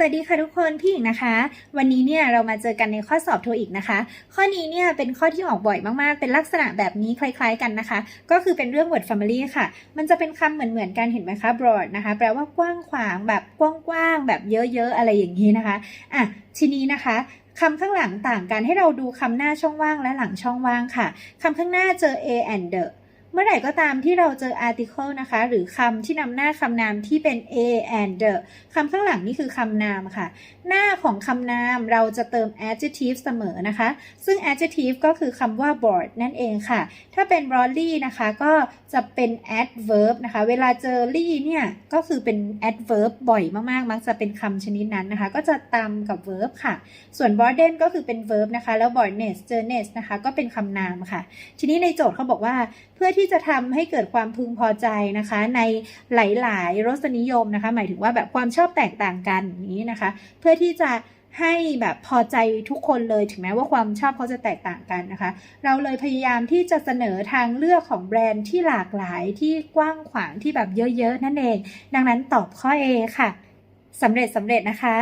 สวัสดีค่ะทุกคนพี่หญิงนะคะ วันนี้เนี่ยเรามาเจอกันในข้อสอบโทอีกนะคะ ข้อนี้เนี่ยเป็นข้อที่ออกบ่อยมากๆ เป็นลักษณะแบบนี้คล้ายๆกันนะคะ ก็คือเป็นเรื่อง word family ค่ะ มันจะเป็นคำเหมือนๆกันเห็นไหมคะ broad นะคะ แปลว่ากว้างขวางแบบกว้างๆแบบเยอะๆอะไรอย่างนี้นะคะอะทีนี้นะคะคำข้างหลังต่างกันให้เราดูคำหน้าช่องว่างและหลังช่องว่างค่ะคำข้างหน้าเจอ a and the เมื่อไหร่ก็ตามที่เราเจอ article นะคะ หรือคำที่นำหน้าคำนามที่เป็น a and the คำข้างหลังนี่คือคำนามค่ะ หน้าของคำนามเราจะเติม adjective เสมอนะคะ ซึ่ง adjective ก็คือคำว่า broad นั่นเองค่ะ ถ้าเป็น broadly นะคะ ก็จะเป็น adverb นะคะ เวลาเจอ ly เนี่ย ก็คือเป็น adverb บ่อยมากๆ มักจะเป็นคำชนิดนั้นนะคะ ก็จะตามกับ verb ค่ะ ส่วน broaden ก็คือเป็น verb นะคะ แล้ว broadness เจอ ness นะคะ ก็เป็นคำนามค่ะ ทีนี้ในโจทย์เขาบอกว่าเพื่อที่จะทำให้เกิดความพึงพอใจนะคะ ในหลาย ๆ รสนิยมนะคะ หมายถึงว่าแบบความชอบแตกต่างกันนี้นะคะ เพื่อที่จะให้แบบพอใจทุกคนเลยถึงแม้ว่าความชอบเขาจะแตกต่างกันนะคะ เราเลยพยายามที่จะเสนอทางเลือกของแบรนด์ที่หลากหลายที่กว้างขวางที่แบบเยอะ ๆ นั่นเอง ดังนั้นตอบข้อ A ค่ะสำเร็จสำเร็จนะคะ